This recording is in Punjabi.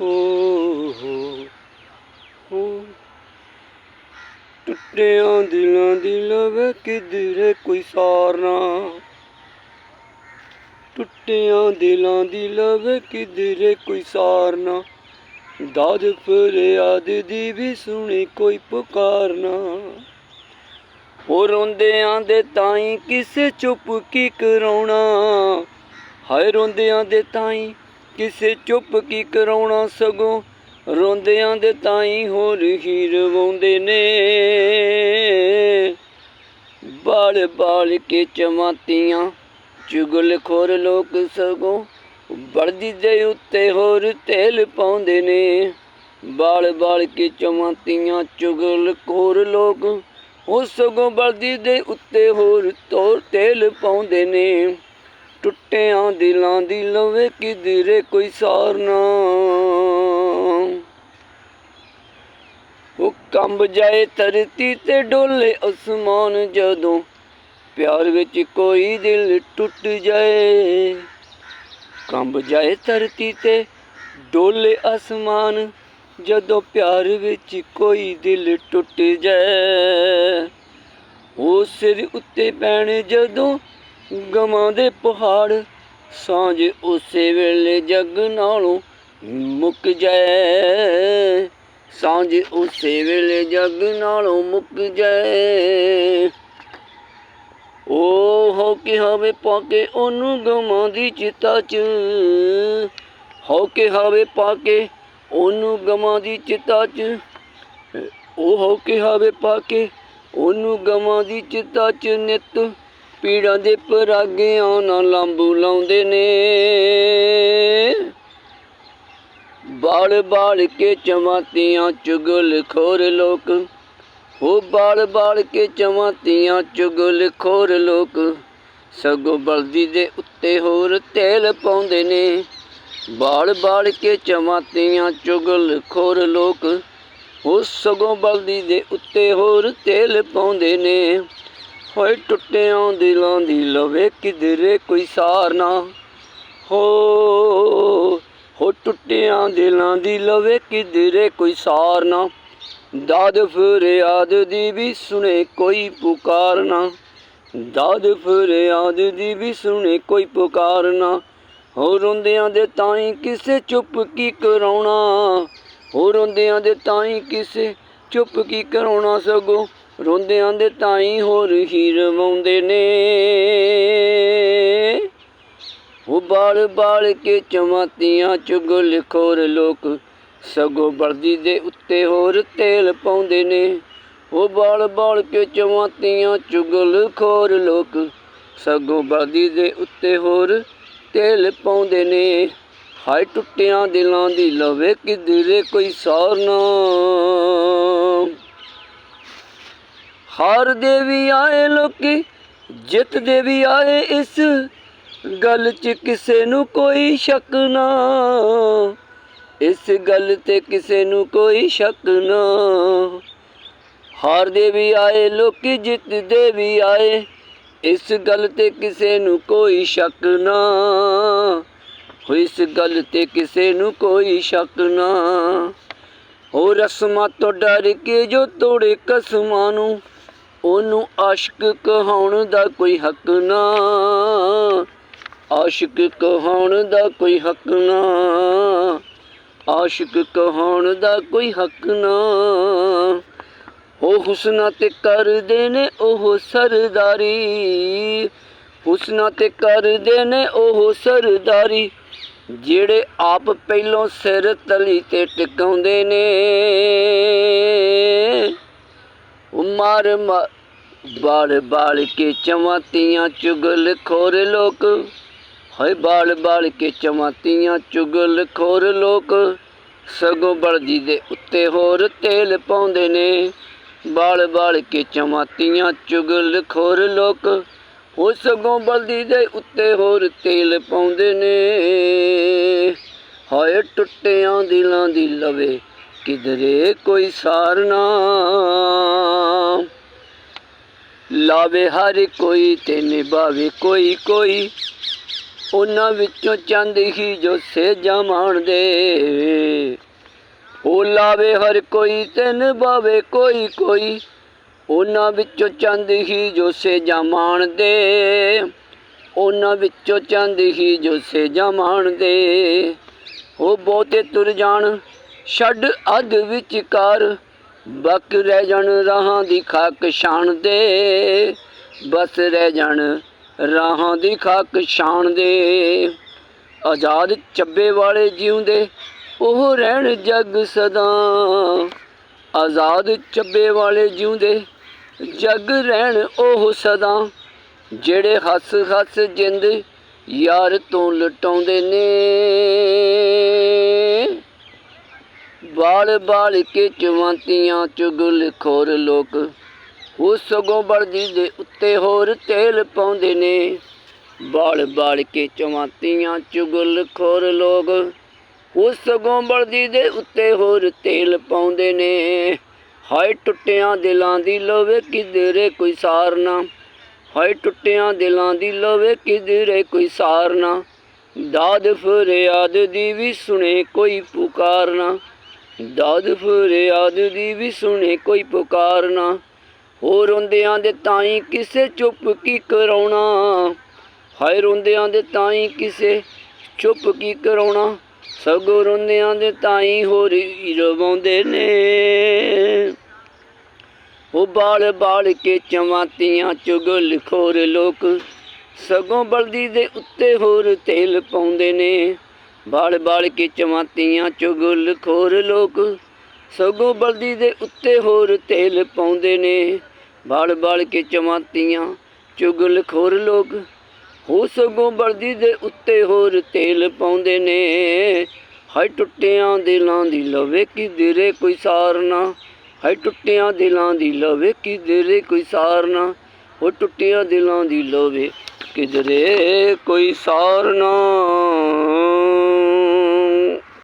ਹੋ ਹੋ ਟੁੱਟਿਆਂ ਦਿਲਾਂ ਦੀ ਲਵੇ ਕਿਧਰੇ ਕੋਈ ਸਾਰਨਾ ਟੁੱਟਿਆਂ ਦਿਲਾਂ ਦੀ ਲਵੇ ਕਿਧਰੇ ਕੋਈ ਸਾਰਨਾ ਦਾਦ ਫਰਿਆਦ ਦੀ ਵੀ ਸੁਣੀ ਕੋਈ ਪੁਕਾਰਨਾ ਹੋ ਰੋਂਦਿਆਂ ਦੇ ਤਾਈ ਕਿਸੇ ਚੁੱਪ ਕੀ ਕਰਾਉਣਾ। ਹਾਏ ਰੋਂਦਿਆਂ ਦੇ ਤਾਈ ਕਿਸੇ ਚੁੱਪ ਕੀ ਕਰਾਉਣਾ ਸਗੋਂ ਰੋਂਦਿਆਂ ਦੇ ਤਾਈ ਹੋਰ ਹੀ ਰਵਾਉਂਦੇ ਨੇ। ਬਾਲ ਬਾਲ ਕੇ ਚਮਾਤੀਆਂ, ਚੁਗਲ ਖੋਰ ਲੋਕ ਸਗੋਂ ਬੜਦੀ ਦੇ ਉੱਤੇ ਹੋਰ ਤੇਲ ਪਾਉਂਦੇ ਨੇ। ਬਾਲ ਬਾਲ ਕੇ ਚਮਾਤੀਆਂ, ਚੁਗਲ ਖੋਰ ਲੋਕ ਉਹ ਸਗੋਂ ਬਲਦੀ ਦੇ ਉੱਤੇ ਹੋਰ ਤੋਰ ਤੇਲ ਪਾਉਂਦੇ ਨੇ। ਟੁੱਟਿਆਂ ਦਿਲਾਂ ਦੀ ਲਵੇ ਕਿਧਰੇ ਕੋਈ ਸਾਰਨਾ ਉਹ ਕੰਬ ਜਾਏ ਧਰਤੀ ਤੇ ਡੋਲੇ ਅਸਮਾਨ ਜਦੋਂ ਪਿਆਰ ਵਿੱਚ ਕੋਈ ਦਿਲ ਟੁੱਟ ਜਾਏ। ਕੰਬ ਜਾਏ ਧਰਤੀ ਤੇ ਡੋਲੇ ਅਸਮਾਨ ਜਦੋਂ ਪਿਆਰ ਵਿੱਚ ਕੋਈ ਦਿਲ ਟੁੱਟ ਜਾਏ। ਉਹ ਸਿਰ ਉੱਤੇ ਪੈਣ ਜਦੋਂ ਗਮਾਂ ਦੇ ਪਹਾੜ, ਸਾਂਝ ਉਸੇ ਵੇਲੇ ਜੱਗ ਨਾਲੋਂ ਮੁੱਕ ਜਾਏ। ਸਾਂਝ ਉਸੇ ਵੇਲੇ ਜੱਗ ਨਾਲੋਂ ਮੁੱਕ ਜਾਏ। ਓ ਹੋ ਕੇ ਹਵੇ ਪਾ ਕੇ ਉਹਨੂੰ ਗਮਾਂ ਦੀ ਚਿਤਾ ਚ। ਹੋ ਕੇ ਹਵੇ ਪਾ ਕੇ ਉਹਨੂੰ ਗਮਾਂ ਦੀ ਚਿਤਾ ਚ। ਉਹ ਹੋ ਕੇ ਹਵੇ ਪਾ ਕੇ ਉਹਨੂੰ ਗਮਾਂ ਦੀ ਚਿਤਾ ਚ ਨਿਤ ਪੀੜਾਂ ਦੇ ਪਰਾਗਿਆਂ ਨਾਲ ਲਾਂਬੂ ਲਾਉਂਦੇ ਨੇ। ਬਾਲ ਬਾਲ ਕੇ ਚਮਾਤੀਆਂ ਚੁਗਲ ਖੋਰ ਲੋਕ। ਉਹ ਬਾਲ ਬਾਲ ਕੇ ਚਮਾਤੀਆਂ ਚੁਗਲ ਖੋਰ ਲੋਕ। ਸਗੋਂ ਬਲਦੀ ਦੇ ਉੱਤੇ ਹੋਰ ਤੇਲ ਪਾਉਂਦੇ ਨੇ। ਬਾਲ ਬਾਲ ਕੇ ਚਮਾਤੀਆਂ ਚੁਗਲ ਖੋਰ ਲੋਕ। ਉਹ ਸਗੋਂ ਬਲਦੀ ਦੇ ਉੱਤੇ ਹੋਰ ਤੇਲ ਪਾਉਂਦੇ ਨੇ। ਹੋਏ ਟੁੱਟਿਆਂ ਦਿਲਾਂ ਦੀ ਲਵੇ ਕਿਧਰੇ ਕੋਈ ਸਾਰ ਨਾ। ਹੋ ਹੋ ਟੁੱਟਿਆਂ ਦਿਲਾਂ ਦੀ ਲਵੇ ਕਿਧਰੇ ਕੋਈ ਸਾਰ ਨਾ। ਦਾਦ ਫਰਿਆਦ ਦੀ ਵੀ ਸੁਣੇ ਕੋਈ ਪੁਕਾਰ ਨਾ। ਦਾਦ ਫਰਿਆਦ ਦੀ ਵੀ ਸੁਣੇ ਕੋਈ ਪੁਕਾਰ ਨਾ। ਹੋ ਰੋਂਦਿਆਂ ਦੇ ਤਾਈ ਕਿਸੇ ਚੁੱਪ ਕੀ ਕਰਾਉਣਾ। ਹੋ ਰੋਂਦਿਆਂ ਦੇ ਤਾਈ ਕਿਸੇ ਚੁੱਪ ਕੀ ਕਰਾਉਣਾ ਸਗੋਂ। ਰੋਂਦਿਆਂ ਦੇ ਤਾਈ ਹੋਰ ਹੀ ਰਵਾਉਂਦੇ ਨੇ। ਉਹ ਬਾਲ ਬਾਲ ਕੇ ਚਮਾਤੀਆਂ ਚੁਗਲ ਖੋਰ ਲੋਕ ਸਗੋਂ ਬਲਦੀ ਦੇ ਉੱਤੇ ਹੋਰ ਤੇਲ ਪਾਉਂਦੇ ਨੇ। ਉਹ ਬਾਲ ਬਾਲ ਕੇ ਚਮਾਤੀਆਂ ਚੁਗਲ ਖੋਰ ਲੋਕ ਸਗੋਂ ਬਲਦੀ ਦੇ ਉੱਤੇ ਹੋਰ ਤੇਲ ਪਾਉਂਦੇ ਨੇ। ਹਾਏ ਟੁੱਟਿਆਂ ਦਿਲਾਂ ਦੀ ਲਵੇ ਕਿਧਰੇ ਕੋਈ ਸਾਰ ਨਾ। ਹਾਰਦੇ ਵੀ ਆਏ ਲੋਕੀ ਜਿੱਤਦੇ ਵੀ ਆਏ ਇਸ ਗੱਲ 'ਚ ਕਿਸੇ ਨੂੰ ਕੋਈ ਸ਼ੱਕ ਨਾ। ਇਸ ਗੱਲ ਤੇ ਕਿਸੇ ਨੂੰ ਕੋਈ ਸ਼ੱਕ ਨਾ। ਹਾਰਦੇ ਵੀ ਆਏ ਲੋਕੀ ਜਿੱਤਦੇ ਵੀ ਆਏ, ਇਸ ਗੱਲ ਤੇ ਕਿਸੇ ਨੂੰ ਕੋਈ ਸ਼ੱਕ ਨਾ। ਹੋ, ਇਸ ਗੱਲ ਤੇ ਕਿਸੇ ਨੂੰ ਕੋਈ ਸ਼ੱਕ ਨਾ। ਹੋ, ਰਸਮਾਂ ਤੋਂ ਡਰ ਕੇ ਜੋ ਤੋੜੇ ਕਸਮਾਂ ਨੂੰ ਉਹਨੂੰ ਆਸ਼ਕ ਕਹਾਉਣ ਦਾ ਕੋਈ ਹੱਕ ਨਾ। ਆਸ਼ਿਕ ਕਹਾਉਣ ਦਾ ਕੋਈ ਹੱਕ ਨਾ। ਆਸ਼ਿਕ ਕਹਾਉਣ ਦਾ ਕੋਈ ਹੱਕ ਨਾ। ਉਹ ਹੁਸਨਾ ਤੇ ਕਰਦੇ ਨੇ ਉਹ ਸਰਦਾਰੀ। ਹੁਸਨਾ ਤੇ ਕਰਦੇ ਨੇ ਉਹ ਸਰਦਾਰੀ। ਜਿਹੜੇ ਆਪ ਪਹਿਲੋਂ ਸਿਰ ਤਲੀ ਤੇ ਟਿਕਾਉਂਦੇ ਨੇ। ਉਮਰ ਬਾਲ ਬਾਲ ਕੇ ਚਮਾਤੀਆਂ ਚੁਗਲ ਖੋਰ ਲੋਕ। ਹਾਏ ਬਾਲ ਬਾਲ ਕੇ ਚਮਾਤੀਆਂ ਚੁਗਲ ਖੋਰ ਲੋਕ। ਸਗੋਂ ਬਲਦੀ ਦੇ ਉੱਤੇ ਹੋਰ ਤੇਲ ਪਾਉਂਦੇ ਨੇ। ਬਾਲ ਬਾਲ ਕੇ ਚਮਾਤੀਆਂ ਚੁਗਲ ਖੋਰ ਲੋਕ। ਉਹ ਸਗੋਂ ਬਲਦੀ ਦੇ ਉੱਤੇ ਹੋਰ ਤੇਲ ਪਾਉਂਦੇ ਨੇ। ਹਾਏ ਟੁੱਟਿਆਂ ਦਿਲਾਂ ਦੀ ਲਵੇ, ਕਿਧਰੇ ਕੋਈ ਸਾਰਨਾ ਲਾਵੇ ਹਰ ਕੋਈ ਤੇ ਨਿਭਾਵੇ ਕੋਈ ਕੋਈ। ਉਹਨਾਂ ਵਿੱਚੋਂ ਚੰਦ ਹੀ ਜੋ ਸੇਜਾਂ ਮਾਣਦੇ। ਉਹ ਲਾਵੇ ਹਰ ਕੋਈ ਤੇ ਨਿਭਾਵੇ ਕੋਈ ਕੋਈ। ਉਹਨਾਂ ਵਿੱਚੋਂ ਚੰਦ ਹੀ ਜੋ ਸੇਜਾਂ ਮਾਣਦੇ। ਉਹਨਾਂ ਵਿੱਚੋਂ ਚੰਦ ਹੀ ਜੋ ਸੇਜਾਂ ਮਾਣਦੇ। ਉਹ ਬਹੁਤੇ ਤੁਰ ਜਾਣ, ਛੱਡ ਅੱਧ ਵਿਚਕਾਰ। ਬਕ ਰਹਿ ਜਾਣ ਰਾਹਾਂ ਦੀ ਖਾਕ ਸ਼ਾਨ ਦੇ। ਬਸ ਰਹਿ ਜਾਣ ਰਾਹਾਂ ਦੀ ਖਾਕ ਸ਼ਾਨ ਦੇ। ਆਜ਼ਾਦ ਚੱਬੇ ਵਾਲੇ ਜਿਉਂਦੇ, ਉਹ ਰਹਿਣ ਜਗ ਸਦਾ। ਆਜ਼ਾਦ ਚੱਬੇ ਵਾਲੇ ਜਿਉਂਦੇ, ਜਗ ਰਹਿਣ ਉਹ ਸਦਾ। ਜਿਹੜੇ ਹੱਸ ਹੱਸ ਜਿੰਦ ਯਾਰ ਤੋਂ ਲਟਾਉਂਦੇ ਨੇ। ਬਾਲ ਬਾਲ ਕੇ ਚਵੰਤੀਆਂ ਚੁਗਲ ਖੋਰ ਲੋਕ। ਉਹ ਸਗੋਂ ਬਲਦੀ ਦੇ ਉੱਤੇ ਹੋਰ ਤੇਲ ਪਾਉਂਦੇ ਨੇ। ਬਾਲ ਬਾਲ ਕੇ ਚਵੰਤੀਆਂ ਚੁਗਲ ਖੋਰ ਲੋਕ। ਉਹ ਸਗੋਂ ਬਲਦੀ ਦੇ ਉੱਤੇ ਹੋਰ ਤੇਲ ਪਾਉਂਦੇ ਨੇ। ਹਾਏ ਟੁੱਟਿਆਂ ਦਿਲਾਂ ਦੀ ਲੋਵੇ ਕਿਧਰੇ ਕੋਈ ਸਾਰ ਨਾ। ਹਾਏ ਟੁੱਟਿਆਂ ਦਿਲਾਂ ਦੀ ਲੋਵੇ ਕਿਧਰੇ ਕੋਈ ਸਾਰ ਨਾ। ਦਾਦ ਫਰਿਆਦ ਦੀ ਵੀ ਸੁਣੇ ਕੋਈ ਪੁਕਾਰ ਨਾ। ਦਾਦ ਫਰਿਆਦ ਦੀ ਵੀ ਸੁਣੇ, ਕੋਈ ਪੁਕਾਰ ਨਾ। ਹੋ ਰੋਂਦਿਆਂ ਦੇ ਤਾਈ ਕਿਸੇ ਚੁੱਪ ਕੀ ਕਰਾਉਣਾ। ਹਾਏ ਰੋਂਦਿਆਂ ਦੇ ਤਾਈ ਕਿਸੇ ਚੁੱਪ ਕੀ ਕਰਾਉਣਾ। ਸਗੋਂ ਰੋਂਦਿਆਂ ਦੇ ਤਾਈ ਹੋਰ ਹੀ ਰਵਾਉਂਦੇ ਨੇ। ਉਹ ਬਾਲ ਬਾਲ ਕੇ ਚਮਾਤੀਆਂ ਚੁਗਲ ਖੋਰ ਲੋਕ, ਸਗੋਂ ਬਲਦੀ ਦੇ ਉੱਤੇ ਹੋਰ ਤੇਲ ਪਾਉਂਦੇ ਨੇ। ਬਾਲ ਬਾਲ ਕੇ ਚਮਾਤੀਆਂ ਚੁਗਲ ਖੋਰ ਲੋਕ, ਸਗੋਂ ਬਲਦੀ ਦੇ ਉੱਤੇ ਹੋਰ ਤੇਲ ਪਾਉਂਦੇ ਨੇ। ਬਾਲ ਬਾਲ ਕੇ ਚਮਾਤੀਆਂ ਚੁਗਲ ਖੋਰ ਲੋਕ, ਹੋ ਸਗੋਂ ਬਲਦੀ ਦੇ ਉੱਤੇ ਹੋਰ ਤੇਲ ਪਾਉਂਦੇ ਨੇ। ਹਾਏ ਟੁੱਟਿਆਂ ਦਿਲਾਂ ਦੀ ਲਵੇ ਕਿਧਰੇ ਕੋਈ ਸਾਰਨਾ ਹਾਏ ਟੁੱਟਿਆਂ ਦਿਲਾਂ ਦੀ ਲਵੇ ਕਿਧਰੇ ਕੋਈ ਸਾਰਨਾ ਹੋ ਟੁੱਟਿਆਂ ਦਿਲਾਂ ਦੀ ਲਵੇ ਕਿਧਰੇ ਕੋਈ ਸਾਰਨਾ